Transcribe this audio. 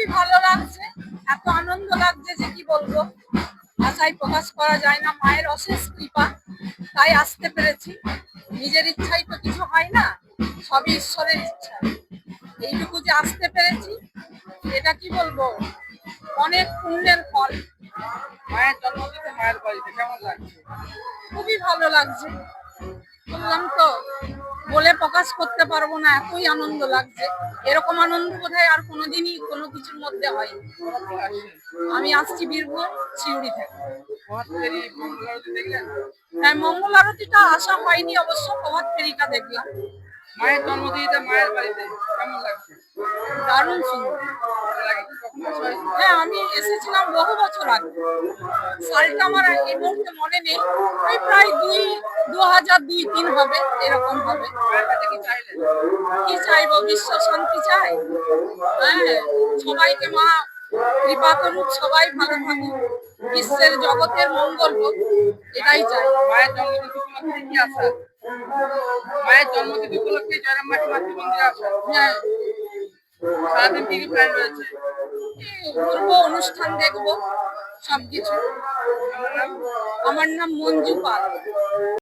খুবই ভালো লাগছে। এত আনন্দ লাগছে যে কি বলব? ভাষায় প্রকাশ করা যায় না, মায়ের অশেষ কৃপা। তাই আসতে পেরেছি। নিজের ইচ্ছাই তো কিছু হয় না, সবই ঈশ্বরের ইচ্ছা। এইটুকু যে আসতে পেরেছি, এটা কি বলব? অনেক পুণ্যের ফল। মায়ের জন্মদিনে মায়ের বাড়িতে কেমন লাগছে? খুবই ভালো লাগছে। বললাম তো বলে প্রকাশ করতে পারব না এতই আনন্দ লাগছে। এরকম আনন্দ বোধহয় আর কোনোদিনই কোনো কিছুর মধ্যে হয় আমি আসছি বীরভূম সিউড়ি থেকে। হ্যাঁ মঙ্গল আরতিটা আসা হয়নি অবশ্য প্রভাত ফেরিটা দেখলাম। মায়ের জন্মদিনে মায়ের বাড়িতে কেমন লাগছে? দারুণ সুন্দর? হ্যাঁ আমি এসেছিলাম বহু বছর আগে। সালটা আমার এই মুহূর্তে মনে নেই। ওই প্রায় দুই দু হাজার দুই তিন হবে এরকম হবে। কি চাইব? বিশ্ব শান্তি চাই? হ্যাঁ সবাইকে মা কৃপা করুক সবাই ভালো থাকুক। বিশ্বের জগতের মঙ্গল হোক এটাই চাই। মায়ের জন্মদিন উপলক্ষে কি আসা মায়ের জন্মদিন উপলক্ষে জয়রাম মাটি মাতৃমন্দিরে আসা হ্যাঁ। সারাদিন কি কি প্ল্যান রয়েছে। ঘুরবো অনুষ্ঠান দেখব সবকিছু। আমার নাম আমার নাম মঞ্জু পাল।